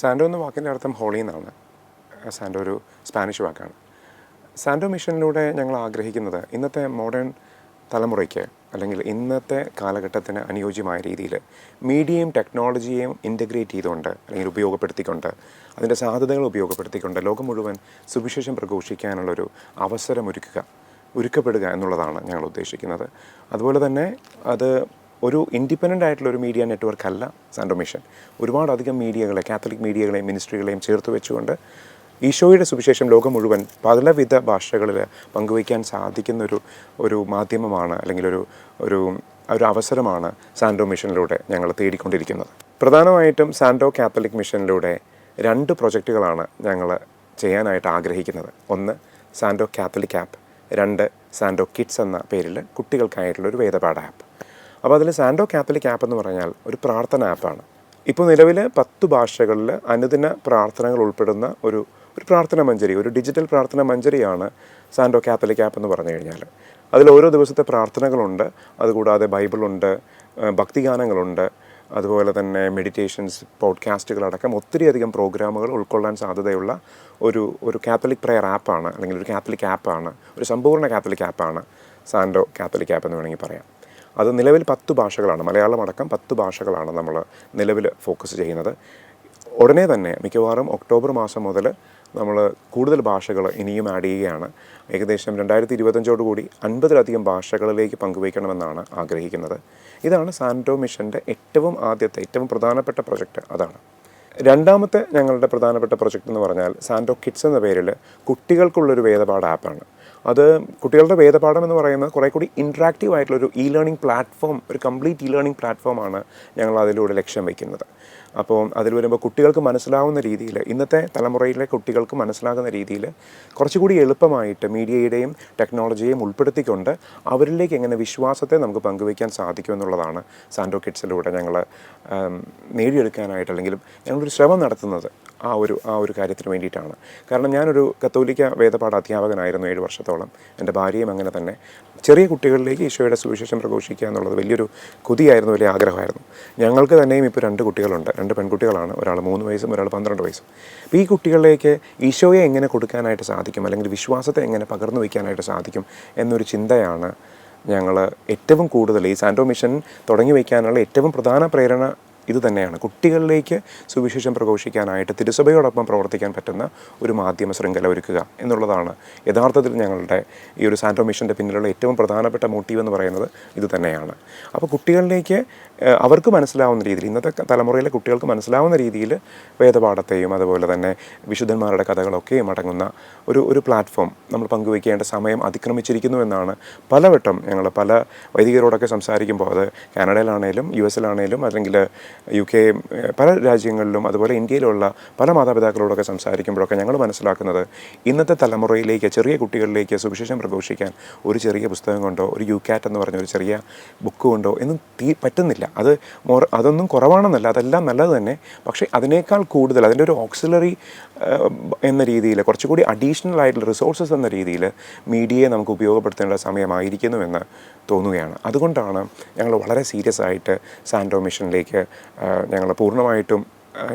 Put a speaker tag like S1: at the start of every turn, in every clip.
S1: സാൻഡോ എന്ന വാക്കിന്റെ അർത്ഥം ഹോളി എന്നാണ്. സാൻഡോ ഒരു സ്പാനിഷ് വാക്കാണ്. സാൻഡോ മിഷനിലൂടെ ഞങ്ങൾ ആഗ്രഹിക്കുന്നത് ഇന്നത്തെ മോഡേൺ തലമുറയ്ക്ക് അല്ലെങ്കിൽ ഇന്നത്തെ കാലഘട്ടത്തിന് അനുയോജ്യമായ രീതിയിൽ മീഡിയയും ടെക്നോളജിയെയും ഇന്റഗ്രേറ്റ് ചെയ്തുകൊണ്ട് അല്ലെങ്കിൽ ഉപയോഗപ്പെടുത്തിക്കൊണ്ട് അതിന്റെ സാധ്യതകൾ ഉപയോഗപ്പെടുത്തിക്കൊണ്ട് ലോകം മുഴുവൻ സുവിശേഷം പ്രഘോഷിക്കാനുള്ളൊരു അവസരമൊരുക്കുക ഒരുക്കപ്പെടുക എന്നുള്ളതാണ് ഞങ്ങൾ ഉദ്ദേശിക്കുന്നത്. അതുപോലെ തന്നെ അത് ഒരു ഇൻഡിപെൻഡന്റ് ആയിട്ടുള്ള ഒരു മീഡിയ നെറ്റ്വർക്ക് അല്ല സാൻഡോമിഷൻ ഒരുപാട് അധികം മീഡിയകളെ കാത്തലിക് മീഡിയകളെയും മിനിസ്ട്രികളെയും ചേർത്ത് വെച്ചുകൊണ്ട് ഈശോയുടെ സുവിശേഷം ലോകം മുഴുവൻ പലവിധ ഭാഷകളിൽ പങ്കുവയ്ക്കാൻ സാധിക്കുന്ന ഒരു ഒരു മാധ്യമമാണ് അല്ലെങ്കിൽ ഒരു ഒരു ഒരു അവസരമാണ് സാൻഡോ മിഷനിലൂടെ ഞങ്ങൾ തേടിക്കൊണ്ടിരിക്കുന്നത്. പ്രധാനമായിട്ടും സാൻഡോ കാത്തലിക് മിഷനിലൂടെ രണ്ട് പ്രൊജക്റ്റുകളാണ് ഞങ്ങൾ ചെയ്യാനായിട്ട് ആഗ്രഹിക്കുന്നത്. ഒന്ന് സാൻഡോ കാത്തലിക് ആപ്പ് രണ്ട് സാൻഡോ കിഡ്സ് എന്ന പേരിൽ കുട്ടികൾക്കായിട്ടുള്ള ഒരു വേദപാഠ ആപ്പ് അപ്പോൾ അതിൽ സാൻഡോ കാത്തലിക് ആപ്പ് എന്ന് പറഞ്ഞാൽ ഒരു പ്രാർത്ഥന ആപ്പാണ്. ഇപ്പോൾ നിലവിൽ പത്ത് ഭാഷകളിൽ അനുദിന പ്രാർത്ഥനകൾ ഉൾപ്പെടുന്ന ഒരു ഒരു പ്രാർത്ഥന മഞ്ചരി ഒരു ഡിജിറ്റൽ പ്രാർത്ഥന മഞ്ചരിയാണ് സാൻഡോ കാത്തലിക് ആപ്പ് എന്ന് പറഞ്ഞു കഴിഞ്ഞാൽ. അതിൽ ഓരോ ദിവസത്തെ പ്രാർത്ഥനകളുണ്ട്. അതുകൂടാതെ ബൈബിളുണ്ട് ഭക്തിഗാനങ്ങളുണ്ട്. അതുപോലെ തന്നെ മെഡിറ്റേഷൻസ് പോഡ്കാസ്റ്റുകളടക്കം ഒത്തിരിയധികം പ്രോഗ്രാമുകൾ ഉൾക്കൊള്ളാൻ സാധ്യതയുള്ള ഒരു ഒരു കാത്തലിക് പ്രെയർ ആപ്പാണ് അല്ലെങ്കിൽ ഒരു കാത്തലിക് ആപ്പാണ് ഒരു സമ്പൂർണ കാത്തലിക് ആപ്പാണ് സാൻഡോ കാത്തലിക് ആപ്പ് എന്ന് വേണമെങ്കിൽ പറയാം. അത് നിലവിൽ പത്ത് ഭാഷകളാണ്. മലയാളം അടക്കം പത്ത് ഭാഷകളാണ് നമ്മൾ നിലവിൽ ഫോക്കസ് ചെയ്യുന്നത്. ഉടനെ തന്നെ മിക്കവാറും ഒക്ടോബർ മാസം മുതൽ നമ്മൾ കൂടുതൽ ഭാഷകൾ ഇനിയും ആഡ് ചെയ്യുകയാണ്. ഏകദേശം രണ്ടായിരത്തി ഇരുപത്തഞ്ചോടുകൂടി അൻപതിലധികം ഭാഷകളിലേക്ക് പങ്കുവയ്ക്കണമെന്നാണ് ആഗ്രഹിക്കുന്നത്. ഇതാണ് സാൻഡോ മിഷന്റെ ഏറ്റവും ആദ്യത്തെ ഏറ്റവും പ്രധാനപ്പെട്ട പ്രൊജക്റ്റ് അതാണ്. രണ്ടാമത്തെ ഞങ്ങളുടെ പ്രധാനപ്പെട്ട പ്രൊജക്റ്റ് എന്ന് പറഞ്ഞാൽ സാൻഡോ കിഡ്സ് എന്ന പേരിൽ കുട്ടികൾക്കുള്ളൊരു വേദപാഠ ആപ്പാണ്. അത് കുട്ടികളുടെ വേദപാഠം എന്ന് പറയുന്നത് കുറേ കൂടി ഇൻട്രാക്റ്റീവ് ആയിട്ടുള്ള ഒരു ഇ ലേണിംഗ് പ്ലാറ്റ്ഫോം ഒരു കംപ്ലീറ്റ് ഇ ലേണിംഗ് പ്ലാറ്റ്ഫോമാണ് ഞങ്ങൾ അതിലൂടെ ലക്ഷ്യം വയ്ക്കുന്നത് അപ്പോൾ അതിൽ വരുമ്പോൾ കുട്ടികൾക്ക് മനസ്സിലാവുന്ന രീതിയിൽ ഇന്നത്തെ തലമുറയിലെ കുട്ടികൾക്ക് മനസ്സിലാകുന്ന രീതിയിൽ കുറച്ചുകൂടി എളുപ്പമായിട്ട് മീഡിയയുടെയും ടെക്നോളജിയെയും ഉൾപ്പെടുത്തിക്കൊണ്ട് അവരിലേക്ക് എങ്ങനെ വിശ്വാസത്തെ നമുക്ക് പങ്കുവയ്ക്കാൻ സാധിക്കും എന്നുള്ളതാണ് സാൻഡോ കിഡ്സിലൂടെ ഞങ്ങൾ നേടിയെടുക്കാനായിട്ട് അല്ലെങ്കിൽ ഞങ്ങളൊരു ശ്രമം നടത്തുന്നത് ആ ഒരു ആ ഒരു കാര്യത്തിന് വേണ്ടിയിട്ടാണ്. കാരണം ഞാനൊരു കത്തോലിക്ക വേദപാഠ അധ്യാപകനായിരുന്നു ഏഴ് വർഷത്തോളം. എന്റെ ഭാര്യയും അങ്ങനെ തന്നെ. ചെറിയ കുട്ടികളിലേക്ക് ഈശോയുടെ സുവിശേഷം പ്രഘോഷിക്കുക എന്നുള്ളത് വലിയൊരു കൊതിയായിരുന്നു വലിയ ആഗ്രഹമായിരുന്നു. ഞങ്ങൾക്ക് തന്നെയും ഇപ്പോൾ രണ്ട് കുട്ടികളുണ്ട്. രണ്ട് പെൺകുട്ടികളാണ്. ഒരാൾ മൂന്ന് വയസ്സും ഒരാൾ പന്ത്രണ്ട് വയസ്സും. അപ്പോൾ ഈ കുട്ടികളിലേക്ക് ഈശോയെ എങ്ങനെ കൊടുക്കാനായിട്ട് സാധിക്കും? അല്ലെങ്കിൽ വിശ്വാസത്തെ എങ്ങനെ പകർന്നു വയ്ക്കാനായിട്ട് സാധിക്കും? എന്നൊരു ചിന്തയാണ് ഞങ്ങൾ ഏറ്റവും കൂടുതൽ ഈ സാൻഡോ മിഷൻ തുടങ്ങി വയ്ക്കാനുള്ള ഏറ്റവും പ്രധാന പ്രേരണ ഇത് തന്നെയാണ്. കുട്ടികളിലേക്ക് സുവിശേഷം പ്രഘോഷിക്കാനായിട്ട് തിരുസഭയോടൊപ്പം പ്രവർത്തിക്കാൻ പറ്റുന്ന ഒരു മാധ്യമ ശൃംഖല ഒരുക്കുക എന്നുള്ളതാണ് യഥാർത്ഥത്തിൽ ഞങ്ങളുടെ ഈ ഒരു സാൻഡോ മിഷന്റെ പിന്നിലുള്ള ഏറ്റവും പ്രധാനപ്പെട്ട മോട്ടീവ് എന്ന് പറയുന്നത് ഇത് തന്നെയാണ്. അപ്പോൾ കുട്ടികളിലേക്ക് അവർക്ക് മനസ്സിലാവുന്ന രീതിയിൽ ഇന്നത്തെ തലമുറയിലെ കുട്ടികൾക്ക് മനസ്സിലാവുന്ന രീതിയിൽ വേദപാഠത്തെയും അതുപോലെ തന്നെ വിശുദ്ധന്മാരുടെ കഥകളൊക്കെയും അടങ്ങുന്ന ഒരു ഒരു പ്ലാറ്റ്ഫോം നമ്മൾ പങ്കുവയ്ക്കേണ്ട സമയം അതിക്രമിച്ചിരിക്കുന്നു എന്നാണ് പലവട്ടം ഞങ്ങൾ പല വൈദികരോടൊക്കെ സംസാരിക്കുമ്പോൾ അത് കാനഡയിലാണേലും യു എസിലാണേലും അല്ലെങ്കിൽ യു കെ പല രാജ്യങ്ങളിലും അതുപോലെ ഇന്ത്യയിലുള്ള പല മാതാപിതാക്കളോടൊക്കെ സംസാരിക്കുമ്പോഴൊക്കെ ഞങ്ങൾ മനസ്സിലാക്കുന്നത് ഇന്നത്തെ തലമുറയിലേക്ക് ചെറിയ കുട്ടികളിലേക്ക് സുവിശേഷം പ്രഘോഷിക്കാൻ ഒരു ചെറിയ പുസ്തകം കൊണ്ടോ ഒരു യു കാറ്റ് എന്ന് പറഞ്ഞ ഒരു ചെറിയ ബുക്ക് കൊണ്ടോ എന്നും തീ പറ്റുന്നില്ല. അത് അതൊന്നും കുറവാണെന്നല്ല അതെല്ലാം നല്ലത് തന്നെ. പക്ഷേ അതിനേക്കാൾ കൂടുതൽ അതിന്റെ ഒരു ഓക്സിലറി എന്ന രീതിയിൽ കുറച്ചുകൂടി അഡീഷണൽ ആയിട്ടുള്ള റിസോഴ്സസ് എന്ന രീതിയിൽ മീഡിയയെ നമുക്ക് ഉപയോഗപ്പെടുത്തേണ്ട സമയമായിരിക്കുന്നുവെന്ന് തോന്നുകയാണ്. അതുകൊണ്ടാണ് ഞങ്ങൾ വളരെ സീരിയസ് ആയിട്ട് സാൻഡോ മിഷനിലേക്ക് ഞങ്ങൾ പൂർണമായിട്ടും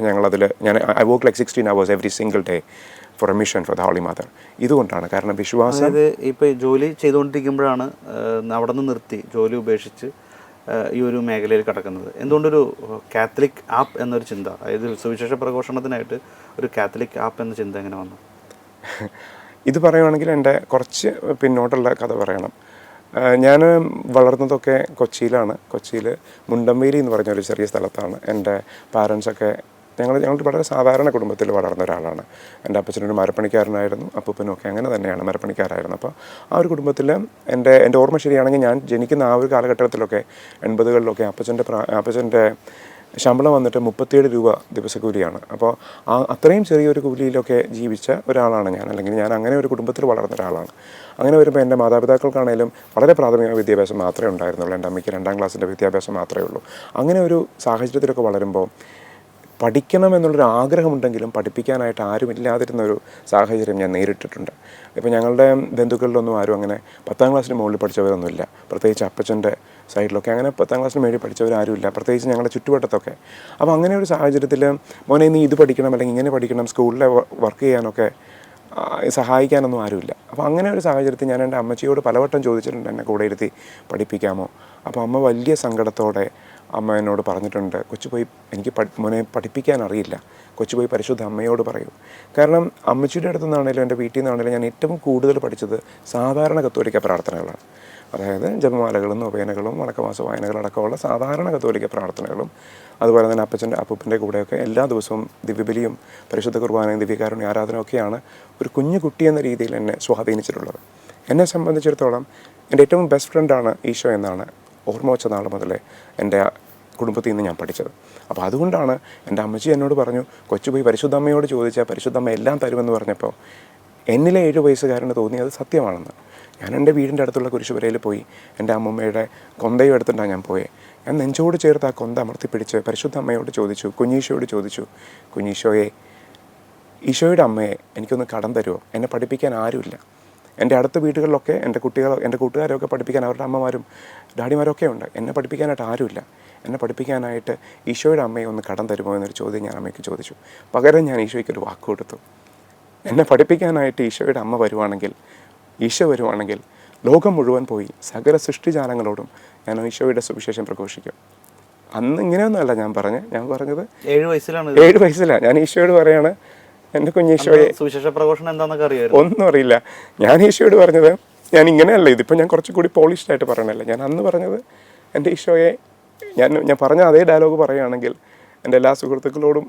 S1: ഞങ്ങളതിൽ ഞാൻ I work like sixteen hours every single day for a mission for the holy mother ഇതുകൊണ്ടാണ് കാരണം വിശ്വാസം
S2: അതായത് ഇപ്പോൾ ജോലി ചെയ്തുകൊണ്ടിരിക്കുമ്പോഴാണ് അവിടെ നിന്ന് നിർത്തി ജോലി ഉപേക്ഷിച്ച് ഈ ഒരു മേഖലയിൽ കിടക്കുന്നത്. എന്തുകൊണ്ടൊരു കാത്തലിക് ആപ്പ് എന്നൊരു ചിന്ത അതായത് സുവിശേഷ പ്രഘോഷണത്തിനായിട്ട് ഒരു കാത്തലിക് ആപ്പ് എന്ന ചിന്ത എങ്ങനെ വന്നു?
S1: ഇത് പറയുവാണെങ്കിൽ എന്റെ കുറച്ച് പിന്നോട്ടുള്ള കഥ പറയണം. ഞാൻ വളർന്നതൊക്കെ കൊച്ചിയിലാണ്. കൊച്ചിയിൽ മുണ്ടമ്പേരി എന്ന് പറഞ്ഞ ഒരു ചെറിയ സ്ഥലത്താണ് എന്റെ പാരൻസൊക്കെ ഞങ്ങൾ ഞങ്ങൾ വളരെ സാധാരണ കുടുംബത്തിൽ വളർന്ന ഒരാളാണ്. എന്റെ അപ്പച്ചനൊരു മരപ്പണിക്കാരനായിരുന്നു അപ്പൂപ്പനും ഒക്കെ അങ്ങനെ തന്നെയാണ് മരപ്പണിക്കാരായിരുന്നു. അപ്പോൾ ആ ഒരു കുടുംബത്തിൽ എന്റെ എന്റെ ഓർമ്മ ശരിയാണെങ്കിൽ ഞാൻ ജനിക്കുന്ന ആ ഒരു കാലഘട്ടത്തിലൊക്കെ എൺപതുകളിലൊക്കെ അപ്പച്ചന്റെ അപ്പച്ചന്റെ ശമ്പളം വന്നിട്ട് മുപ്പത്തിയേഴ് രൂപ ദിവസക്കൂലിയാണ്. അപ്പോൾ ആ അത്രയും ചെറിയൊരു കൂലിയിലൊക്കെ ജീവിച്ച ഒരാളാണ് ഞാൻ. അല്ലെങ്കിൽ ഞാൻ അങ്ങനെ ഒരു കുടുംബത്തിൽ വളർന്ന ഒരാളാണ്. അങ്ങനെ വരുമ്പോൾ എന്റെ മാതാപിതാക്കൾക്കാണേലും വളരെ പ്രാഥമിക വിദ്യാഭ്യാസം മാത്രമേ ഉണ്ടായിരുന്നുള്ളൂ. എന്റെ അമ്മയ്ക്ക് രണ്ടാം ക്ലാസ്സിന്റെ വിദ്യാഭ്യാസം മാത്രമേ ഉള്ളൂ. അങ്ങനെ ഒരു സാഹചര്യത്തിലൊക്കെ വളരുമ്പോൾ പഠിക്കണം എന്നുള്ളൊരു ആഗ്രഹമുണ്ടെങ്കിലും പഠിപ്പിക്കാനായിട്ട് ആരുമില്ലാതിരുന്ന ഒരു സാഹചര്യം ഞാൻ നേരിട്ടിട്ടുണ്ട്. ഇപ്പോൾ ഞങ്ങളുടെ ബന്ധുക്കളിലൊന്നും ആരും അങ്ങനെ പത്താം ക്ലാസ്സിന് മുകളിൽ പഠിച്ചവരൊന്നുമില്ല. പ്രത്യേകിച്ച് അപ്പച്ചന്റെ സൈഡിലൊക്കെ. അങ്ങനെ പത്താം ക്ലാസ്സിന് മേടി പഠിച്ചവരാരുമില്ല പ്രത്യേകിച്ച് ഞങ്ങളുടെ ചുറ്റുവട്ടത്തൊക്കെ. അപ്പോൾ അങ്ങനെ ഒരു സാഹചര്യത്തിൽ മോനെ നീ ഇത് പഠിക്കണം അല്ലെങ്കിൽ ഇങ്ങനെ പഠിക്കണം സ്കൂളിലെ വർക്ക് ചെയ്യാനൊക്കെ സഹായിക്കാനൊന്നും ആരുമില്ല. അപ്പോൾ അങ്ങനെ ഒരു സാഹചര്യത്തിൽ ഞാൻ എന്റെ അമ്മച്ചിയോട് പലവട്ടം ചോദിച്ചിട്ടുണ്ട് എന്നെ കൂടെ ഇരുത്തി പഠിപ്പിക്കാമോ. അപ്പോൾ അമ്മ വലിയ സങ്കടത്തോടെ അമ്മ എന്നോട് പറഞ്ഞിട്ടുണ്ട് കൊച്ചു പോയി എനിക്ക് മോനെ പഠിപ്പിക്കാൻ അറിയില്ല. കൊച്ചു പോയി പരിശുദ്ധ അമ്മയോട് പറയൂ. കാരണം അമ്മച്ചിയുടെ അടുത്തു നിന്നാണെങ്കിലും എന്റെ വീട്ടിൽ നിന്നാണെങ്കിലും ഞാൻ ഏറ്റവും കൂടുതൽ പഠിച്ചത് സാധാരണ കത്തോലിക്ക പ്രാർത്ഥനകളാണ്. അതായത് ജപമാലകളും നൊവേനകളും വണക്കമാസ വായനകളടക്കമുള്ള സാധാരണ കത്തോലിക്ക പ്രാർത്ഥനകളും അതുപോലെ തന്നെ അപ്പച്ചന്റെ അപ്പൂപ്പന്റെ കൂടെയൊക്കെ എല്ലാ ദിവസവും ദിവ്യബലിയും പരിശുദ്ധ കുർബാനയും ദിവ്യകാരുണ്യ ആരാധനയൊക്കെയാണ് ഒരു കുഞ്ഞു കുട്ടി എന്ന രീതിയിൽ എന്നെ സ്വാധീനിച്ചിട്ടുള്ളത്. എന്നെ സംബന്ധിച്ചിടത്തോളം എന്റെ ഏറ്റവും ബെസ്റ്റ് ഫ്രണ്ടാണ് ഈശോ എന്നാണ് ഓർമ്മ വെച്ച നാൾ മുതലേ എന്റെ കുടുംബത്തിൽ നിന്ന് ഞാൻ പഠിച്ചത്. അപ്പോൾ അതുകൊണ്ടാണ് എന്റെ അമ്മച്ചി എന്നോട് പറഞ്ഞു കൊച്ചു പോയി പരിശുദ്ധ അമ്മയോട് ചോദിച്ചാൽ പരിശുദ്ധ അമ്മ എല്ലാം തരുമെന്ന് പറഞ്ഞപ്പോൾ എന്നിലെ ഏഴ് വയസ്സുകാരന് തോന്നി അത് സത്യമാണെന്ന്. ഞാൻ എന്റെ വീടിന്റെ അടുത്തുള്ള കുരിശുപുരയിൽ പോയി എന്റെ അമ്മമ്മയുടെ കൊന്തയും എടുത്തിട്ടാണ് ഞാൻ പോയത് ഞാൻ നെഞ്ചോട് ചേർത്ത് ആ കൊന്ത അമർത്തിപ്പിടിച്ച് പരിശുദ്ധ അമ്മയോട് ചോദിച്ചു കുഞ്ഞീശോയോട് ചോദിച്ചു കുഞ്ഞീശോയെ ഈശോയുടെ അമ്മയെ എനിക്കൊന്ന് കടം തരുമോ എന്നെ പഠിപ്പിക്കാൻ ആരുമില്ല. എന്റെ അടുത്ത വീടുകളിലൊക്കെ എന്റെ കുട്ടികൾ എന്റെ കൂട്ടുകാരൊക്കെ പഠിപ്പിക്കാൻ അവരുടെ അമ്മമാരും ഡാഡിമാരൊക്കെ ഉണ്ട്. എന്നെ പഠിപ്പിക്കാനായിട്ട് ആരുമില്ല. എന്നെ പഠിപ്പിക്കാനായിട്ട് ഈശോയുടെ അമ്മയെ ഒന്ന് കടം തരുമോ? എന്നൊരു ചോദ്യം ഞാൻ അമ്മയ്ക്ക് ചോദിച്ചു. പകരം ഞാൻ ഈശോയ്ക്ക് ഒരു വാക്ക് കൊടുത്തു. എന്നെ പഠിപ്പിക്കാനായിട്ട് ഈശോയുടെ അമ്മ വരുവാണെങ്കിൽ ഈശോ വരുവാണെങ്കിൽ ലോകം മുഴുവൻ പോയി സകല സൃഷ്ടിജാലങ്ങളോടും ഞാൻ ഈശോയുടെ സുവിശേഷം പ്രഘോഷിക്കും. അന്ന് ഇങ്ങനെയൊന്നുമല്ല ഞാൻ പറഞ്ഞത്. ഞാൻ പറഞ്ഞത്
S2: ഏഴ് വയസ്സിലാണ്
S1: ഏഴ് വയസ്സിലാണ്. ഞാൻ ഈശോയോട് പറയാണ് എന്റെ കുഞ്ഞീശോയെ
S2: സുവിശേഷ പ്രഘോഷണം എന്താണെന്നൊക്കെ അറിയാം
S1: ഒന്നും അറിയില്ല. ഞാൻ ഈശോയോട് പറഞ്ഞത് ഞാൻ ഇങ്ങനെയല്ല ഇതിപ്പോൾ ഞാൻ കുറച്ചുകൂടി പോളിഷ്ഡ് ആയിട്ട് പറയണല്ലേ. ഞാൻ അന്ന് പറഞ്ഞത് എന്റെ ഈശോയെ ഞാൻ ഞാൻ പറഞ്ഞ അതേ ഡയലോഗ് പറയുകയാണെങ്കിൽ എന്റെ എല്ലാ സുഹൃത്തുക്കളോടും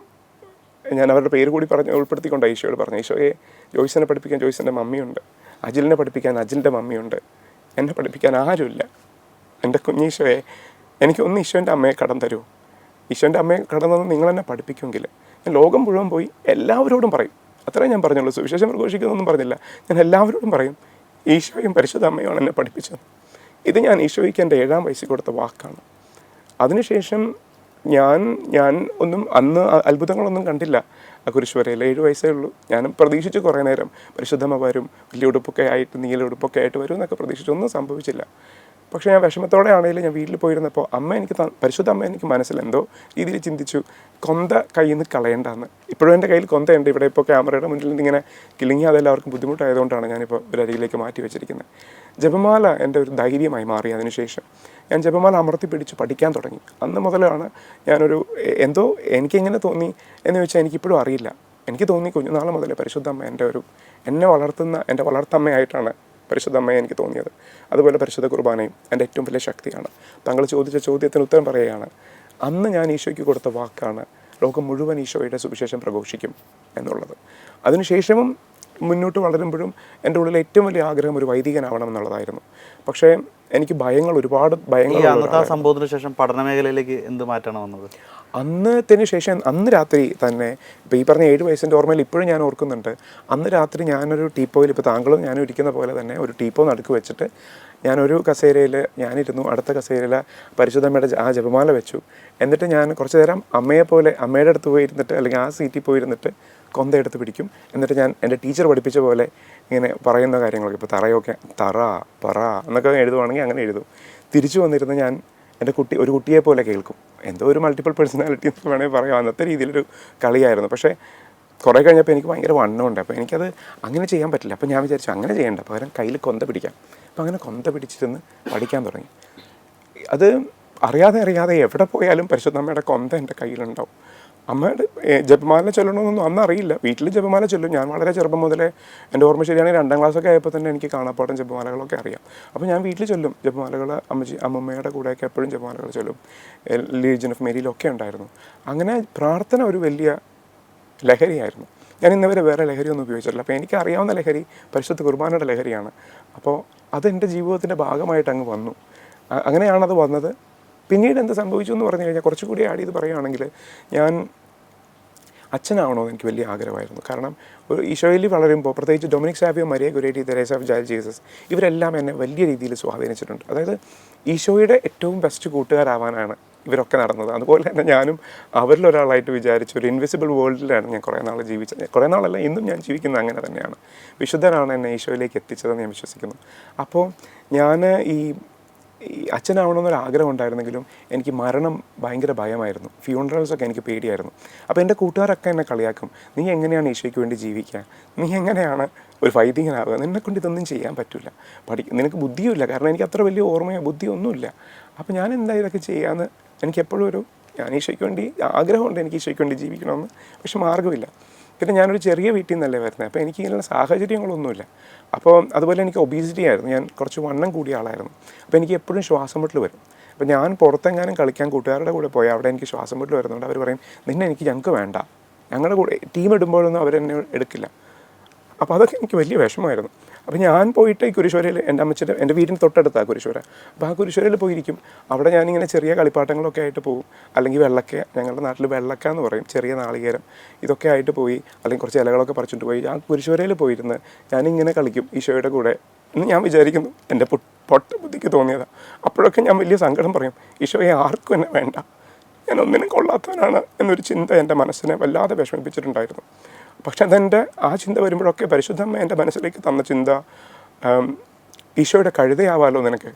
S1: ഞാൻ അവരുടെ പേര് കൂടി പറഞ്ഞ് ഉൾപ്പെടുത്തിക്കൊണ്ടാണ് ഈശോയോട് പറഞ്ഞു ഈശോയെ ജോയ്സിനെ പഠിപ്പിക്കാൻ ജോയ്സിന്റെ മമ്മിയുണ്ട്. അജിലിനെ പഠിപ്പിക്കാൻ അജിലിന്റെ മമ്മിയുണ്ട്. എന്നെ പഠിപ്പിക്കാൻ ആരുമില്ല. എന്റെ കുഞ്ഞീശോയെ എനിക്കൊന്ന് ഈശോന്റെ അമ്മയെ കടം തരൂ. ഈശോന്റെ അമ്മയെ കടന്നു നിങ്ങൾ എന്നെ പഠിപ്പിക്കുമെങ്കിൽ ഞാൻ ലോകം മുഴുവൻ പോയി എല്ലാവരോടും പറയും. അത്രേ ഞാൻ പറഞ്ഞുള്ളൂ. സുവിശേഷം പ്രഘോഷിക്കുന്നൊന്നും പറഞ്ഞില്ല. ഞാൻ എല്ലാവരോടും പറയും ഈശോയും പരിശുദ്ധ അമ്മയുമാണ് എന്നെ പഠിപ്പിച്ചത്. ഇത് ഞാൻ ഈശോയ്ക്ക് എന്റെ ഏഴാം വയസ്സിൽ കൊടുത്ത വാക്കാണ്. അതിനുശേഷം ഞാൻ ഞാൻ ഒന്നും അന്ന് അത്ഭുതങ്ങളൊന്നും കണ്ടില്ല. ആ കുരിശുവരയിൽ ഏഴ് വയസ്സേ ഉള്ളൂ. ഞാനും പ്രതീക്ഷിച്ചു കുറേ നേരം പരിശുദ്ധമ്മ വരും വലിയ ഉടുപ്പൊക്കെ ആയിട്ട് നീല ഉടുപ്പൊക്കെ ആയിട്ട് വരും എന്നൊക്കെ പ്രതീക്ഷിച്ചൊന്നും സംഭവിച്ചില്ല. പക്ഷേ ഞാൻ വിഷമത്തോടെ ആണെങ്കിലും ഞാൻ വീട്ടിൽ പോയിരുന്നപ്പോൾ അമ്മ എനിക്ക് പരിശുദ്ധ അമ്മ എനിക്ക് മനസ്സിൽ എന്തോ രീതിയിൽ ചിന്തിച്ചു കൊന്ത കയ്യിൽ നിന്ന് കളയേണ്ടെന്ന്. ഇപ്പോഴും എന്റെ കയ്യിൽ കൊന്തയുണ്ട്. ഇവിടെ ഇപ്പോൾ ക്യാമറയുടെ മുന്നിൽ നിന്ന് ഇങ്ങനെ കിളിങ്ങി അതെല്ലാവർക്കും ബുദ്ധിമുട്ടായതുകൊണ്ടാണ് ഞാനിപ്പോൾ ഒരു അരികിലേക്ക് മാറ്റി വെച്ചിരിക്കുന്നത്. ജപമാല എന്റെ ഒരു ധൈര്യമായി മാറി അതിനുശേഷം ഞാൻ ജപമാല അമർത്തി പിടിച്ച് പഠിക്കാൻ തുടങ്ങി. അന്ന് മുതലാണ് ഞാനൊരു എന്തോ എനിക്കെങ്ങനെ തോന്നി? എന്ന് ചോദിച്ചാൽ എനിക്കിപ്പോഴും അറിയില്ല. എനിക്ക് തോന്നി കുഞ്ഞുനാൾ മുതലേ പരിശുദ്ധ അമ്മ എന്റെ ഒരു എന്നെ വളർത്തുന്ന എന്റെ വളർത്തമ്മയായിട്ടാണ് പരിശുദ്ധ അമ്മയെ എനിക്ക് തോന്നിയത്. അതുപോലെ പരിശുദ്ധ കുർബാനയും എന്റെ ഏറ്റവും വലിയ ശക്തിയാണ്. താങ്കൾ ചോദിച്ച ചോദ്യത്തിന് ഉത്തരം പറയുകയാണ് അന്ന് ഞാൻ ഈശോയ്ക്ക് കൊടുത്ത വാക്കാണ് ലോകം മുഴുവൻ ഈശോയുടെ സുവിശേഷം പ്രഘോഷിക്കും എന്നുള്ളത്. അതിനുശേഷവും മുന്നോട്ട് വളരുമ്പോഴും എന്റെ ഉള്ളിൽ ഏറ്റവും വലിയ ആഗ്രഹം ഒരു വൈദികനാവണം എന്നുള്ളതായിരുന്നു. പക്ഷേ എനിക്ക് ഭയങ്ങൾ ഒരുപാട് ഭയങ്ങൾ
S2: അന്നത്തെ ആ സംഭവത്തിന് ശേഷം പഠന മേഖലയിലേക്ക് എന്ത് മാറ്റണം വന്നത്?
S1: അന്നത്തിന് ശേഷം അന്ന് രാത്രി തന്നെ ഇപ്പോൾ ഈ പറഞ്ഞ ഏഴ് വയസ്സിന്റെ ഓർമ്മയിൽ ഇപ്പോഴും ഞാൻ ഓർക്കുന്നുണ്ട്. അന്ന് രാത്രി ഞാനൊരു ടീപ്പോയിൽ ഇപ്പോൾ താങ്കളും ഞാനും ഇരിക്കുന്ന പോലെ തന്നെ ഒരു ടീപ്പോ നടുക്ക് വെച്ചിട്ട് ഞാനൊരു കസേരയിൽ ഞാനിരുന്നു അടുത്ത കസേരയിൽ പരിശുദ്ധമ്മയുടെ ആ ജപമാല വെച്ചു. എന്നിട്ട് ഞാൻ കുറച്ച് നേരം അമ്മയെ പോലെ അമ്മയുടെ അടുത്ത് പോയിരുന്നിട്ട് അല്ലെങ്കിൽ ആ സീറ്റിൽ പോയിരുന്നിട്ട് കൊന്ത എടുത്ത് പിടിക്കും. എന്നിട്ട് ഞാൻ എന്റെ ടീച്ചർ പഠിപ്പിച്ച പോലെ ഇങ്ങനെ പറയുന്ന കാര്യങ്ങളൊക്കെ. ഇപ്പോൾ തറയൊക്കെ തറ പറ എന്നൊക്കെ എഴുതുവാണെങ്കിൽ അങ്ങനെ എഴുതും. തിരിച്ചു വന്നിരുന്ന ഞാൻ എന്റെ കുട്ടി ഒരു കുട്ടിയെ പോലെ കേൾക്കും. എന്തോ ഒരു മൾട്ടിപ്പിൾ പേഴ്സണാലിറ്റി എന്ന് വേണമെങ്കിൽ പറയാം. അന്നത്തെ രീതിയിലൊരു കളിയായിരുന്നു. പക്ഷേ കുറേ കഴിഞ്ഞപ്പോൾ എനിക്ക് ഭയങ്കര വണ്ണമുണ്ട്. അപ്പോൾ എനിക്കത് അങ്ങനെ ചെയ്യാൻ പറ്റില്ല. അപ്പോൾ ഞാൻ വിചാരിച്ചു അങ്ങനെ ചെയ്യണ്ട. പകരം കയ്യിൽ കൊന്ത പിടിക്കാം. അപ്പോൾ അങ്ങനെ കൊന്ത പിടിച്ചിരുന്ന് പഠിക്കാൻ തുടങ്ങി. അത് അറിയാതെ അറിയാതെ എവിടെ പോയാലും പരിശുദ്ധമ്മയുടെ കൊന്ത എന്റെ കയ്യിലുണ്ടാവും. അമ്മയുടെ ജപമാല ചൊല്ലണമെന്നൊന്നും അന്ന് അറിയില്ല വീട്ടിൽ ജപമാല ചൊല്ലും. ഞാൻ വളരെ ചെറുപ്പം മുതലേ എന്റെ ഓർമ്മ ശരിയാണെങ്കിൽ രണ്ടാം ക്ലാസ്സൊക്കെ ആയപ്പോൾ തന്നെ എനിക്ക് കാണാപ്പാടം ജപമാലകളൊക്കെ അറിയാം. അപ്പോൾ ഞാൻ വീട്ടിൽ ചൊല്ലും. ജപമാലകൾ അമ്മച്ചി അമ്മമ്മയുടെ കൂടെയൊക്കെ എപ്പോഴും ജപമാലകൾ ചൊല്ലും. ലീജൻ ഓഫ് മേരിയിലൊക്കെ ഉണ്ടായിരുന്നു. അങ്ങനെ പ്രാർത്ഥന ഒരു വലിയ ലഹരിയായിരുന്നു. ഞാൻ ഇന്നുവരെ വേറെ ലഹരിയൊന്നും ഉപയോഗിച്ചിട്ടില്ല. അപ്പോൾ എനിക്ക് അറിയാവുന്ന ലഹരി പരിശുദ്ധ കുർബാനയുടെ ലഹരിയാണ്. അപ്പോൾ അത് എന്റെ ജീവിതത്തിന്റെ ഭാഗമായിട്ട് അങ്ങ് വന്നു. അങ്ങനെയാണത് വന്നത്. പിന്നീട് എന്ത് സംഭവിച്ചു എന്ന് പറഞ്ഞു കഴിഞ്ഞാൽ കുറച്ചുകൂടി ആഡ് ചെയ്ത് പറയുകയാണെങ്കിൽ ഞാൻ അച്ഛനാവണമെന്ന് എനിക്ക് വലിയ ആഗ്രഹമായിരുന്നു. കാരണം ഒരു ഈശോയിൽ വളരുമ്പോൾ പ്രത്യേകിച്ച് Dominic Savio Maria Goretti Teresa of ജാൽ Jesus ഇവരെല്ലാം എന്നെ വലിയ രീതിയിൽ സ്വാധീനിച്ചിട്ടുണ്ട്. അതായത് ഈശോയുടെ ഏറ്റവും ബെസ്റ്റ് കൂട്ടുകാരാവാനാണ് ഇവരൊക്കെ നടന്നത്. അതുപോലെ തന്നെ ഞാനും അവരിൽ ഒരാളായിട്ട് വിചാരിച്ചു ഒരു ഇൻവിസിബിൾ വേൾഡിലാണ് ഞാൻ കുറേ നാൾ ജീവിച്ചത്. കുറേ നാളല്ല ഇന്നും ഞാൻ ജീവിക്കുന്നത് അങ്ങനെ തന്നെയാണ്. വിശുദ്ധനാണ് എന്നെ ഈശോയിലേക്ക് എത്തിച്ചതെന്ന് ഞാൻ വിശ്വസിക്കുന്നു. അപ്പോൾ ഞാൻ ഈ ഈ അച്ഛനാവണമെന്നൊരു ആഗ്രഹം ഉണ്ടായിരുന്നെങ്കിലും എനിക്ക് മരണം ഭയങ്കര ഭയമായിരുന്നു. ഫ്യൂണറൽസൊക്കെ എനിക്ക് പേടിയായിരുന്നു. അപ്പോൾ എന്റെ കൂട്ടുകാരൊക്കെ എന്നെ കളിയാക്കും. നീ എങ്ങനെയാണ് ഈശോയ്ക്ക് വേണ്ടി ജീവിക്കുക? നീ എങ്ങനെയാണ് ഒരു വൈദികനാവുക? നിന്നെക്കൊണ്ട് ഇതൊന്നും ചെയ്യാൻ പറ്റില്ല. പഠി നിനക്ക് ബുദ്ധിയുമില്ല. കാരണം എനിക്ക് അത്ര വലിയ ഓർമ്മയോ ബുദ്ധിയൊന്നുമില്ല. അപ്പോൾ ഞാൻ എന്താ ഇതൊക്കെ ചെയ്യാമെന്ന് എനിക്കെപ്പോഴും ഒരു ഞാൻ ഈശോയ്ക്ക് വേണ്ടി ആഗ്രഹമുണ്ട് എനിക്ക് ഈശോയ്ക്ക് വേണ്ടി ജീവിക്കണമെന്ന്. പക്ഷെ മാർഗമില്ല. പിന്നെ ഞാനൊരു ചെറിയ വീട്ടിൽ നിന്നല്ലേ വരുന്നത്. അപ്പോൾ എനിക്ക് ഇങ്ങനെയുള്ള സാഹചര്യങ്ങളൊന്നുമില്ല. അപ്പോൾ അതുപോലെ എനിക്ക് ഒബീസിറ്റി ആയിരുന്നു. ഞാൻ കുറച്ച് വണ്ണം കൂടിയ ആളായിരുന്നു. അപ്പോൾ എനിക്ക് എപ്പോഴും ശ്വാസം മുട്ടൽ വരും. അപ്പോൾ ഞാൻ പുറത്തെങ്ങാനും കളിക്കാൻ കൂട്ടുകാരുടെ കൂടെ പോയി അവിടെ എനിക്ക് ശ്വാസം മുട്ടൽ വരുന്നുണ്ട്. അവർ പറയും നിന്നെ എനിക്ക് ഞങ്ങൾക്ക് വേണ്ട. ഞങ്ങളുടെ കൂടെ ടീം ഇടുമ്പോഴൊന്നും അവരെന്നെ എടുക്കില്ല. അപ്പോൾ അതൊക്കെ എനിക്ക് വലിയ വിഷമമായിരുന്നു. അപ്പോൾ ഞാൻ പോയിട്ട് ഈ കുരിശുവരയിൽ എന്റെ അമ്മച്ചിന്റെ എന്റെ വീടിന് തൊട്ടടുത്താണ് കുരിശുവര. അപ്പോൾ ആ കുരിശുവരയിൽ പോയിരിക്കും. അവിടെ ഞാനിങ്ങനെ ചെറിയ കളിപ്പാട്ടങ്ങളൊക്കെ ആയിട്ട് പോകും അല്ലെങ്കിൽ വെള്ളക്ക ഞങ്ങളുടെ നാട്ടിൽ വെള്ളക്ക എന്ന് പറയും. ചെറിയ നാളികേരം. ഇതൊക്കെ ആയിട്ട് പോയി. അല്ലെങ്കിൽ കുറച്ച് ഇലകളൊക്കെ പറിച്ചിട്ട് പോയി. ആ കുരിശുവരയിൽ പോയിരുന്ന് ഞാനിങ്ങനെ കളിക്കും ഈശോയുടെ കൂടെ എന്ന് ഞാൻ വിചാരിക്കുന്നു. എന്റെ പൊട്ട ബുദ്ധിക്ക് തോന്നിയതാണ് അപ്പോഴൊക്കെ ഞാൻ വലിയ സങ്കടം പറയും. ഈശോയെ ആർക്കും എന്നെ വേണ്ട. ഞാൻ ഒന്നിനും കൊള്ളാത്തവനാണ് എന്നൊരു ചിന്ത എന്റെ മനസ്സിനെ വല്ലാതെ വിഷമിപ്പിച്ചിട്ടുണ്ടായിരുന്നു. പക്ഷെ അതെന്റെ ആ ചിന്ത വരുമ്പോഴൊക്കെ പരിശുദ്ധമ്മ എന്റെ മനസ്സിലേക്ക് തന്ന ചിന്ത ഈശോയുടെ കഴുതയാവാലോ നിനക്ക്?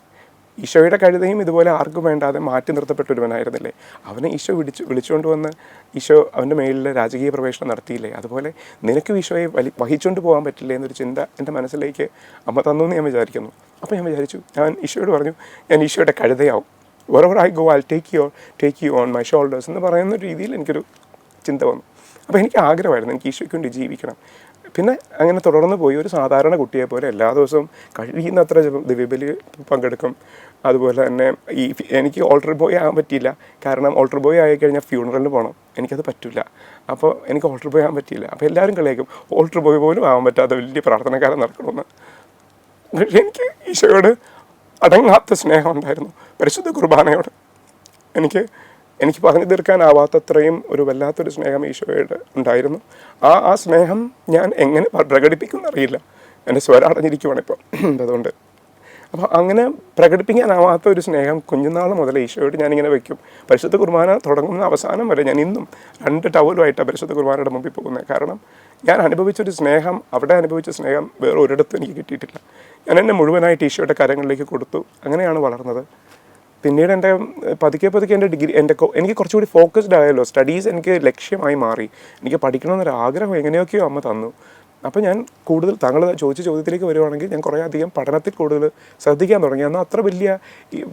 S1: ഈശോയുടെ കഴുതയും ഇതുപോലെ ആർക്കും വേണ്ടാതെ മാറ്റി നിർത്തപ്പെട്ട ഒരുവനായിരുന്നില്ലേ? അവനെ ഈശോ വിളിച്ച് വിളിച്ചുകൊണ്ട് വന്ന് ഈശോ അവന്റെ മേലിൽ രാജകീയ പ്രവേശനം നടത്തിയില്ലേ? അതുപോലെ നിനക്കും ഈശോയെ വലി വഹിച്ചുകൊണ്ട് പോകാൻ പറ്റില്ലേ എന്നൊരു ചിന്ത എന്റെ മനസ്സിലേക്ക് അമ്മ തന്നു എന്ന് ഞാൻ വിചാരിക്കുന്നു. അപ്പോൾ ഞാൻ വിചാരിച്ചു ഞാൻ ഈശോയോട് പറഞ്ഞു ഞാൻ ഈശോയുടെ കഴുതയാവും. Wherever I go I take you take you on my shoulders എന്ന് പറയുന്ന രീതിയിൽ എനിക്കൊരു ചിന്ത വന്നു. അപ്പോൾ എനിക്ക് ആഗ്രഹമായിരുന്നു എനിക്ക് ഈശോയ്ക്ക് വേണ്ടി ജീവിക്കണം. പിന്നെ അങ്ങനെ തുടർന്ന് പോയി ഒരു സാധാരണ കുട്ടിയെ പോലെ എല്ലാ ദിവസവും കഴിയുന്നത്ര ദിവ്യബലി പങ്കെടുക്കും. അതുപോലെ തന്നെ ഈ എനിക്ക് ഓൾട്ടർ ബോയ് ആകാൻ പറ്റിയില്ല. കാരണം ഓൾട്ടർ ബോയ് ആയി കഴിഞ്ഞാൽ ഫ്യൂണറലിന് പോകണം എനിക്കത് പറ്റില്ല അപ്പോൾ എനിക്ക് ഓൾട്ടർ ബോയ് ആകാൻ പറ്റിയില്ല. അപ്പോൾ എല്ലാവരും കളിയാക്കും ഓൾട്ടർ ബോയ് പോലും ആകാൻ പറ്റാതെ വലിയ പ്രാർത്ഥനക്കാരൻ നടക്കണമെന്ന് പക്ഷേ എനിക്ക് ഈശോയോട് അടങ്ങാത്ത സ്നേഹം ഉണ്ടായിരുന്നു. പരിശുദ്ധ കുർബാനയോട്. എനിക്ക് എനിക്ക് പറഞ്ഞു തീർക്കാനാവാത്തത്രയും ഒരു വല്ലാത്തൊരു സ്നേഹം ഈശോയോട് ഉണ്ടായിരുന്നു. ആ ആ സ്നേഹം ഞാൻ എങ്ങനെ പ്രകടിപ്പിക്കും അറിയില്ല എന്റെ സ്വരം ഇപ്പോൾ. അതുകൊണ്ട്. അപ്പോൾ അങ്ങനെ പ്രകടിപ്പിക്കാനാവാത്ത ഒരു സ്നേഹം കുഞ്ഞുനാൾ മുതൽ ഈശോയോട് ഞാനിങ്ങനെ വയ്ക്കും. പരിശുദ്ധ കുർബാന തുടങ്ങുന്ന അവസാനം വരെ ഞാൻ ഇന്നും രണ്ട് ടവലുമായിട്ടാണ് പരിശുദ്ധ കുർബാനയുടെ മുമ്പിൽ പോകുന്നത്. കാരണം ഞാൻ അനുഭവിച്ചൊരു സ്നേഹം അവിടെ അനുഭവിച്ച സ്നേഹം വേറെ ഒരിടത്തും എനിക്ക് കിട്ടിയിട്ടില്ല. ഞാൻ എന്നെ മുഴുവനായിട്ട് ഈശോയുടെ കരങ്ങളിലേക്ക് കൊടുത്തു. അങ്ങനെയാണ് വളർന്നത്. പിന്നീട് എന്റെ പതുക്കെ പതുക്കെ എന്റെ ഡിഗ്രി എന്റെ എനിക്ക് കുറച്ചുകൂടി ഫോക്കസ്ഡ് ആയല്ലോ. സ്റ്റഡീസ് എനിക്ക് ലക്ഷ്യമായി മാറി. എനിക്ക് പഠിക്കണമെന്നൊരു ആഗ്രഹം എങ്ങനെയൊക്കെയോ അമ്മ തന്നു. അപ്പോൾ ഞാൻ കൂടുതൽ താങ്കൾ ചോദിച്ച ചോദ്യത്തിലേക്ക് വരുവാണെങ്കിൽ ഞാൻ കുറേ അധികം പഠനത്തിൽ കൂടുതൽ ശ്രദ്ധിക്കാൻ തുടങ്ങി. എന്നാൽ അത്ര വലിയ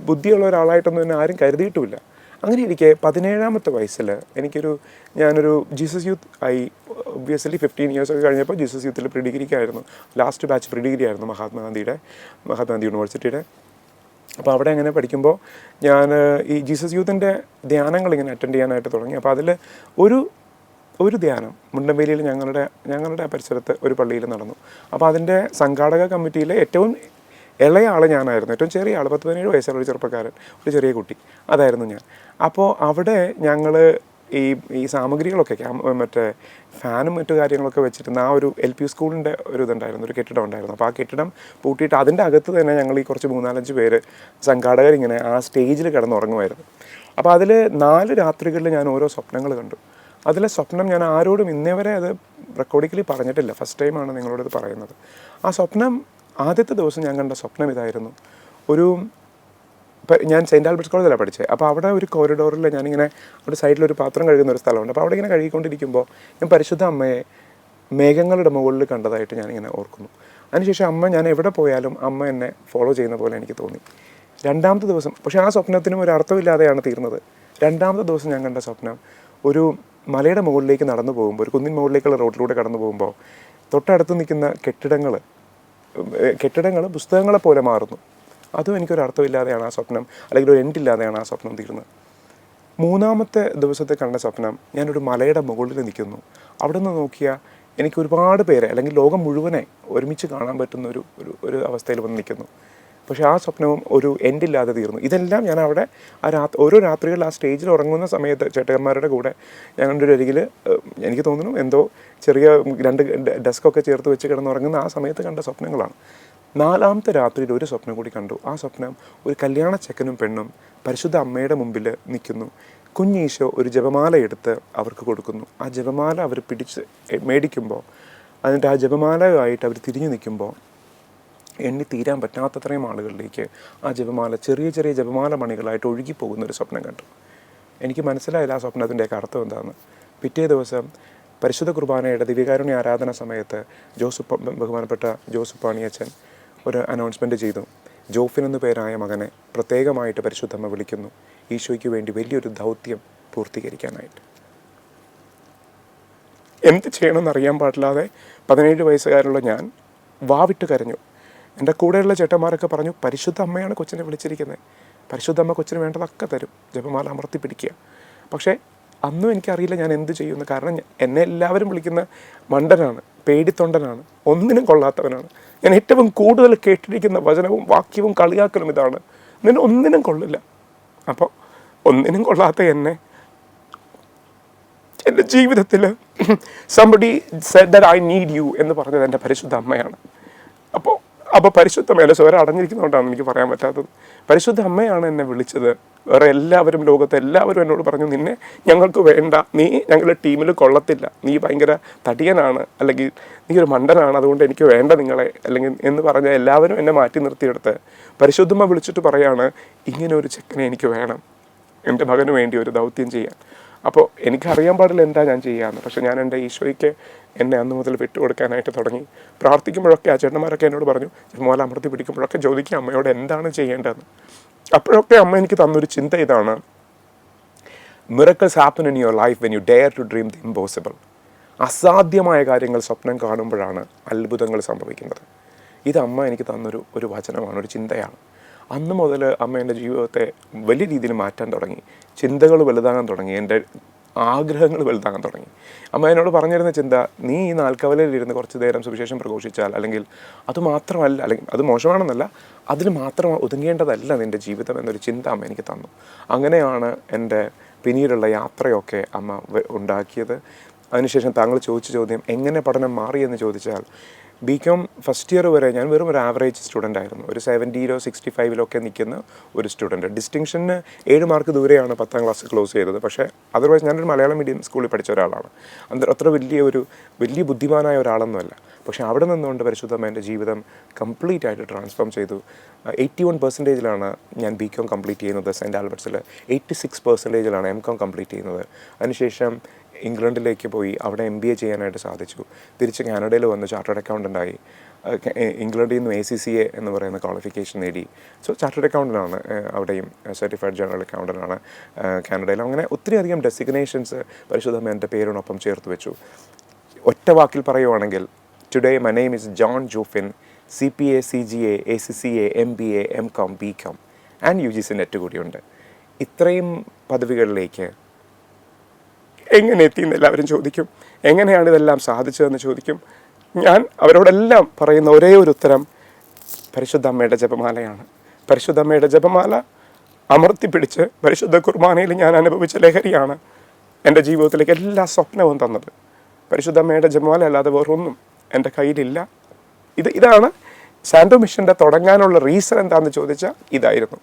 S1: ബുദ്ധിയുള്ള ഒരാളായിട്ടൊന്നും എന്നെ ആരും കരുതിയിട്ടുമില്ല അങ്ങനെ ഇരിക്കെ പതിനേഴാമത്തെ വയസ്സിൽ എനിക്കൊരു ഞാനൊരു ജീസസ് യൂത്ത് ആയി. ഒബ്വിയസ്ലി ഫിഫ്റ്റീൻ ഇയേഴ്സ് ഒക്കെ കഴിഞ്ഞപ്പോൾ Jesus യൂത്തിൽ pre ഡിഗ്രിക്കായിരുന്നു last batch pre degree ആയിരുന്നു മഹാത്മാഗാന്ധിയുടെ മഹാത്മാഗാന്ധി യൂണിവേഴ്സിറ്റിയുടെ അപ്പോൾ അവിടെ അങ്ങനെ പഠിക്കുമ്പോൾ ഞാൻ ഈ ജീസസ് യൂത്തിന്റെ ധ്യാനങ്ങൾ ഇങ്ങനെ അറ്റൻഡ് ചെയ്യാനായിട്ട് തുടങ്ങി. അപ്പോൾ അതിൽ ഒരു ഒരു ധ്യാനം മുണ്ടമ്പേലിയിൽ ഞങ്ങളുടെ ഞങ്ങളുടെ പരിസരത്ത് ഒരു പള്ളിയിൽ നടന്നു. അപ്പോൾ അതിന്റെ സംഘാടക കമ്മിറ്റിയിലെ ഏറ്റവും ഇളയ ആൾ ഞാനായിരുന്നു. ഏറ്റവും ചെറിയ ആൾ പത്ത് പതിനേഴ് വയസ്സുള്ള ഒരു ചെറുപ്പക്കാരൻ ഒരു ചെറിയ കുട്ടി അതായിരുന്നു ഞാൻ. അപ്പോൾ അവിടെ ഞങ്ങൾ ഈ ഈ സാമഗ്രികളൊക്കെ മറ്റേ ഫാനും മറ്റു കാര്യങ്ങളൊക്കെ വെച്ചിരുന്ന ആ ഒരു എൽ പി സ്കൂളിന്റെ ഒരു ഇതുണ്ടായിരുന്നു ഒരു കെട്ടിടം ഉണ്ടായിരുന്നു. അപ്പോൾ ആ കെട്ടിടം പൂട്ടിയിട്ട് അതിന്റെ അകത്ത് തന്നെ ഞങ്ങൾ ഈ കുറച്ച് മൂന്നാലഞ്ച് പേര് സംഘാടകർ ഇങ്ങനെ ആ സ്റ്റേജിൽ കിടന്നുറങ്ങുമായിരുന്നു. അപ്പോൾ അതിൽ നാല് രാത്രികളിൽ ഞാൻ ഓരോ സ്വപ്നങ്ങൾ കണ്ടു. അതിലെ സ്വപ്നം ഞാൻ ആരോടും ഇന്നേ വരെ അത് റെക്കോർഡിക്കലി പറഞ്ഞിട്ടില്ല. ഫസ്റ്റ് ടൈമാണ് നിങ്ങളോട് പറയുന്നത്. ആ സ്വപ്നം ആദ്യത്തെ ദിവസം ഞാൻ കണ്ട സ്വപ്നം ഇതായിരുന്നു. ഒരു ഇപ്പം ഞാൻ സെന്റ് ആൽബർട്ട്സ് കോളേജിലാണ് പഠിച്ചത്. അപ്പോൾ അവിടെ ഒരു കോറിഡോറിൽ ഞാനിങ്ങനെ അവിടെ സൈഡിൽ ഒരു പാത്രം കഴുകുന്ന ഒരു സ്ഥലമുണ്ട്. അപ്പോൾ അവിടെ ഇങ്ങനെ കഴുകിക്കൊണ്ടിരിക്കുമ്പോൾ ഞാൻ പരിശുദ്ധ അമ്മയെ മേഘങ്ങളുടെ മുകളിൽ കണ്ടതായിട്ട് ഞാനിങ്ങനെ ഓർക്കുന്നു. അതിനുശേഷം അമ്മ ഞാൻ എവിടെ പോയാലും അമ്മ എന്നെ ഫോളോ ചെയ്യുന്ന പോലെ എനിക്ക് തോന്നി. രണ്ടാമത്തെ ദിവസം പക്ഷേ ആ സ്വപ്നത്തിനും ഒരു അർത്ഥമില്ലാതെയാണ് തീർന്നത്. രണ്ടാമത്തെ ദിവസം ഞാൻ കണ്ട സ്വപ്നം ഒരു മലയുടെ മുകളിലേക്ക് നടന്നു പോകുമ്പോൾ ഒരു കുന്നിൻ മുകളിലേക്കുള്ള റോഡിലൂടെ കടന്നു പോകുമ്പോൾ തൊട്ടടുത്ത് നിൽക്കുന്ന കെട്ടിടങ്ങൾ കെട്ടിടങ്ങൾ പുസ്തകങ്ങളെ പോലെ മാറുന്നു. അതും എനിക്കൊരു അർത്ഥമില്ലാതെയാണ് ആ സ്വപ്നം അല്ലെങ്കിൽ ഒരു എൻഡില്ലാതെയാണ് ആ സ്വപ്നം തീർന്നത്. മൂന്നാമത്തെ ദിവസത്തെ കണ്ട സ്വപ്നം ഞാനൊരു മലയുടെ മുകളിൽ നിൽക്കുന്നു. അവിടെ നിന്ന് നോക്കിയാൽ എനിക്ക് ഒരുപാട് പേരെ അല്ലെങ്കിൽ ലോകം മുഴുവനെ ഒരുമിച്ച് കാണാൻ പറ്റുന്ന ഒരു ഒരു അവസ്ഥയിൽ വന്ന് നിൽക്കുന്നു. പക്ഷേ ആ സ്വപ്നവും ഒരു എൻഡില്ലാതെ തീർന്നു. ഇതെല്ലാം ഞാൻ അവിടെ ആ രാത്രി ഓരോ രാത്രികളിൽ ആ സ്റ്റേജിൽ ഉറങ്ങുന്ന സമയത്ത് ചേട്ടന്മാരുടെ കൂടെ ഞങ്ങളുടെ ഒരു അരികിൽ എനിക്ക് തോന്നുന്നു എന്തോ ചെറിയ രണ്ട് ഡെസ്കൊക്കെ ചേർത്ത് വെച്ച് കിടന്നുറങ്ങുന്ന ആ സമയത്ത് കണ്ട സ്വപ്നങ്ങളാണ്. നാലാമത്തെ രാത്രിയിൽ ഒരു സ്വപ്നം കൂടി കണ്ടു. ആ സ്വപ്നം ഒരു കല്യാണ ചെക്കനും പെണ്ണും പരിശുദ്ധ അമ്മയുടെ മുമ്പിൽ നിൽക്കുന്നു. കുഞ്ഞീശോ ഒരു ജപമാല എടുത്ത് അവർക്ക് കൊടുക്കുന്നു. ആ ജപമാല അവർ പിടിച്ച് മേടിക്കുമ്പോൾ എന്നിട്ട് ആ ജപമാലയായിട്ട് അവർ തിരിഞ്ഞു നിൽക്കുമ്പോൾ എണ്ണി തീരാൻ പറ്റാത്തത്രയും ആളുകളിലേക്ക് ആ ജപമാല ചെറിയ ചെറിയ ജപമാല മണികളായിട്ട് ഒഴുകിപ്പോകുന്ന ഒരു സ്വപ്നം കണ്ടു. എനിക്ക് മനസ്സിലായില്ല ആ സ്വപ്നത്തിന്റെയൊക്കെ അർത്ഥം എന്താണെന്ന് പിറ്റേ ദിവസം പരിശുദ്ധ കുർബാനയുടെ ദിവ്യകാരുണ്യ ആരാധന സമയത്ത് ജോസഫ് ബഹുമാനപ്പെട്ട ജോസഫ് ഒരു അനൗൺസ്മെന്റ് ചെയ്തു. ജോഫിൻ എന്നു പേരായ മകനെ പ്രത്യേകമായിട്ട് പരിശുദ്ധമ്മ വിളിക്കുന്നു. ഈശോയ്ക്ക് വേണ്ടി വലിയൊരു ദൗത്യം പൂർത്തീകരിക്കാനായിട്ട്. എന്ത് ചെയ്യണമെന്ന് അറിയാൻ പാടില്ലാതെ പതിനേഴ് വയസ്സുകാരുള്ള ഞാൻ വാവിട്ട് കരഞ്ഞു. എന്റെ കൂടെയുള്ള ചേട്ടന്മാരൊക്കെ പറഞ്ഞു പരിശുദ്ധ അമ്മയാണ് കൊച്ചിനെ വിളിച്ചിരിക്കുന്നത് പരിശുദ്ധ അമ്മ കൊച്ചിന് വേണ്ടതൊക്കെ തരും. ജപമാല അമർത്തി പിടിക്കുക. പക്ഷേ അന്നും എനിക്കറിയില്ല ഞാൻ എന്ത് ചെയ്യുമെന്ന്. കാരണം എന്നെ എല്ലാവരും വിളിക്കുന്ന മണ്ടനാണ് പേടിത്തൊണ്ടനാണ് ഒന്നിനും കൊള്ളാത്തവനാണ്. ഞാൻ ഏറ്റവും കൂടുതൽ കേട്ടിരിക്കുന്ന വചനവും വാക്യവും കളിയാക്കലും ഇതാണ്. നിന്നെ ഒന്നിനും കൊള്ളില്ല. അപ്പോൾ ഒന്നിനും കൊള്ളാത്ത എന്നെ എന്റെ ജീവിതത്തിൽ somebody said that I need you എന്ന് പറഞ്ഞത് എന്റെ പരിശുദ്ധ അമ്മയാണ്. അപ്പോൾ അപ്പോൾ പരിശുദ്ധ അമ്മയല്ല സ്വരം അടഞ്ഞിരിക്കുന്നതുകൊണ്ടാണ് എനിക്ക് പറയാൻ പറ്റാത്തത്. പരിശുദ്ധ അമ്മയാണ് എന്നെ വിളിച്ചത്. വേറെ എല്ലാവരും ലോകത്തെ എല്ലാവരും എന്നോട് പറഞ്ഞു നിന്നെ ഞങ്ങൾക്ക് വേണ്ട. നീ ഞങ്ങളുടെ ടീമിൽ കൊള്ളത്തില്ല. നീ ഭയങ്കര തടിയനാണ്. അല്ലെങ്കിൽ നീ ഒരു മണ്ടനാണ്. അതുകൊണ്ട് എനിക്ക് വേണ്ട നിങ്ങളെ. അല്ലെങ്കിൽ എന്ന് പറഞ്ഞ എല്ലാവരും എന്നെ മാറ്റി നിർത്തിയെടുത്ത് പരിശുദ്ധമ്മ വിളിച്ചിട്ട് പറയാണ് ഇങ്ങനെ ഒരു ചെക്കനെ എനിക്ക് വേണം. എന്റെ മകന് വേണ്ടി ഒരു ദൗത്യം ചെയ്യാൻ. അപ്പോൾ എനിക്കറിയാൻ പാടില്ല എന്താ ഞാൻ ചെയ്യാന്ന്. പക്ഷേ ഞാൻ എന്റെ ഈശോയ്ക്ക് എന്നെ അന്ന് മുതൽ വിട്ടുകൊടുക്കാനായിട്ട് തുടങ്ങി. പ്രാർത്ഥിക്കുമ്പോഴൊക്കെ ആ ചേട്ടന്മാരൊക്കെ എന്നോട് പറഞ്ഞു മോല അമൃതി പിടിക്കുമ്പോഴൊക്കെ ചോദിക്കുക അമ്മയോട് എന്താണ് ചെയ്യേണ്ടതെന്ന്. അപ്പോഴൊക്കെ അമ്മ എനിക്ക് തന്നൊരു ചിന്ത ഇതാണ്. Miracles happen in your life when you dare to dream the impossible അസാധ്യമായ കാര്യങ്ങൾ സ്വപ്നം കാണുമ്പോഴാണ് അത്ഭുതങ്ങൾ സംഭവിക്കുന്നത്. ഇത് അമ്മ എനിക്ക് തന്നൊരു ഒരു വചനമാണ് ഒരു ചിന്തയാണ്. അന്ന് മുതൽ അമ്മ എന്റെ ജീവിതത്തെ വലിയ രീതിയിൽ മാറ്റാൻ തുടങ്ങി. ചിന്തകൾ വലുതാകാൻ തുടങ്ങി. എന്റെ ആഗ്രഹങ്ങൾ വലുതാകാൻ തുടങ്ങി. അമ്മ എന്നോട് പറഞ്ഞിരുന്ന ചിന്ത നീ ഈ നാൽക്കവലയിൽ ഇരുന്ന് കുറച്ച് നേരം സുവിശേഷം പ്രഘോഷിച്ചാൽ അല്ലെങ്കിൽ അത് മാത്രമല്ല അല്ലെങ്കിൽ അത് മോശമാണെന്നല്ല അതിൽ മാത്രം ഒതുങ്ങേണ്ടതല്ല നിന്റെ ജീവിതം എന്നൊരു ചിന്ത അമ്മ എനിക്ക് തന്നു. അങ്ങനെയാണ് എന്റെ പിന്നീടുള്ള യാത്രയൊക്കെ അമ്മ ഉണ്ടാക്കിയത്. അതിനുശേഷം താങ്കൾ ചോദിച്ച ചോദ്യം എങ്ങനെ പഠനം മാറിയെന്ന് ചോദിച്ചാൽ ബി കോം ഫസ്റ്റ് ഇയർ വരെ ഞാൻ വെറും ഒരു ആവറേജ് സ്റ്റുഡന്റ് ആയിരുന്നു. ഒരു സെവന്റിയിലോ സിക്സ്റ്റി ഫൈവിലോ ഒക്കെ നിൽക്കുന്ന ഒരു സ്റ്റുഡന്റ് ഡിസ്റ്റിങ്ഷന് ഏഴ് മാർക്ക് ദൂരെയാണ് പത്താം ക്ലാസ് ക്ലോസ് ചെയ്തത്. പക്ഷേ അതർവൈസ് ഞാനൊരു മലയാളം മീഡിയം സ്കൂളിൽ പഠിച്ച ഒരാളാണ്. അത് അത്ര വലിയ ഒരു വലിയ ബുദ്ധിമാനായ ഒരാളൊന്നുമല്ല. പക്ഷേ അവിടെ നിന്നുകൊണ്ട് പരിശുദ്ധമ്മ എന്റെ ജീവിതം കംപ്ലീറ്റ് ആയിട്ട് ട്രാൻസ്ഫോം ചെയ്തു. എയ്റ്റി വൺ പെർസെന്റേജിലാണ് ഞാൻ ബി കോം കംപ്ലീറ്റ് ചെയ്യുന്നത്. Saint ആൽബർട്സിൽ eighty six പെർസെന്റേജിലാണ് M Com complete ചെയ്യുന്നത്. അതിനുശേഷം ഇംഗ്ലണ്ടിലേക്ക് പോയി അവിടെ എം ബി എ ചെയ്യാനായിട്ട് സാധിച്ചു. തിരിച്ച് കാനഡയിൽ വന്ന് ചാർട്ടേഡ് അക്കൗണ്ടന്റായി ഇംഗ്ലണ്ടിൽ നിന്ന് എ സി സി എ എന്ന് പറയുന്ന ക്വാളിഫിക്കേഷൻ നേടി. സോ ചാർട്ടേഡ് അക്കൗണ്ടന്റാണ് അവിടെയും സർട്ടിഫൈഡ് ജനറൽ അക്കൗണ്ടന്റാണ് കാനഡയിൽ. അങ്ങനെ ഒത്തിരി അധികം ഡെസിഗ്നേഷൻസ് പരിശുദ്ധമ്മ എന്റെ പേരിനൊപ്പം ചേർത്ത് വെച്ചു. ഒറ്റ വാക്കിൽ പറയുവാണെങ്കിൽ today my name is John Jufin C P A C G A A C C A M B A M com B com and U G C net കൂടിയുണ്ട്. ഇത്രയും പദവികളിലേക്ക് എങ്ങനെ എത്തിയെന്ന് എല്ലാവരും ചോദിക്കും. എങ്ങനെയാണ് ഇതെല്ലാം സാധിച്ചതെന്ന് ചോദിക്കും. ഞാൻ അവരോടെല്ലാം പറയുന്ന ഒരേ ഒരു ഉത്തരം പരിശുദ്ധ അമ്മയുടെ ജപമാലയാണ്. പരിശുദ്ധ അമ്മയുടെ ജപമാല അമർത്തിപ്പിടിച്ച് പരിശുദ്ധ കുർബാനയിൽ ഞാൻ അനുഭവിച്ച ലഹരിയാണ് എന്റെ ജീവിതത്തിലേക്ക് എല്ലാ സ്വപ്നവും തന്നത്. പരിശുദ്ധ അമ്മയുടെ ജപമാല അല്ലാതെ വേറൊന്നും എന്റെ കയ്യിലില്ല. ഇത് ഇതാണ് സാൻഡോ മിഷന്റെ തുടങ്ങാനുള്ള റീസൺ എന്താണെന്ന് ചോദിച്ചാൽ ഇതായിരുന്നു.